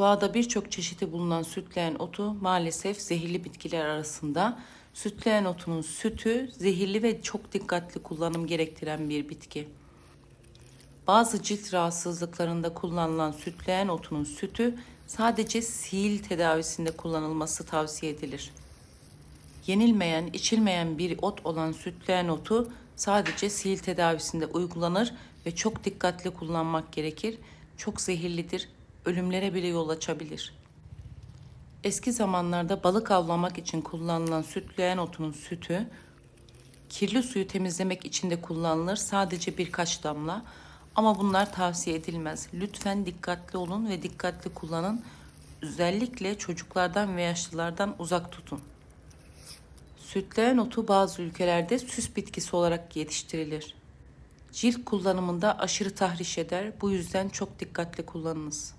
Doğada birçok çeşidi bulunan sütleyen otu maalesef zehirli bitkiler arasında. Sütleyen otunun sütü zehirli ve çok dikkatli kullanım gerektiren bir bitki. Bazı cilt rahatsızlıklarında kullanılan sütleyen otunun sütü sadece sil tedavisinde kullanılması tavsiye edilir. Yenilmeyen, içilmeyen bir ot olan sütleyen otu sadece sil tedavisinde uygulanır ve çok dikkatli kullanmak gerekir. Çok zehirlidir, ölümlere bile yol açabilir. Eski zamanlarda balık avlamak için kullanılan sütleyen otunun sütü kirli suyu temizlemek için de kullanılır sadece birkaç damla ama bunlar tavsiye edilmez. Lütfen dikkatli olun ve dikkatli kullanın. Özellikle çocuklardan ve yaşlılardan uzak tutun. Sütleyen otu bazı ülkelerde süs bitkisi olarak yetiştirilir. Cilt kullanımında aşırı tahriş eder. Bu yüzden çok dikkatli kullanınız.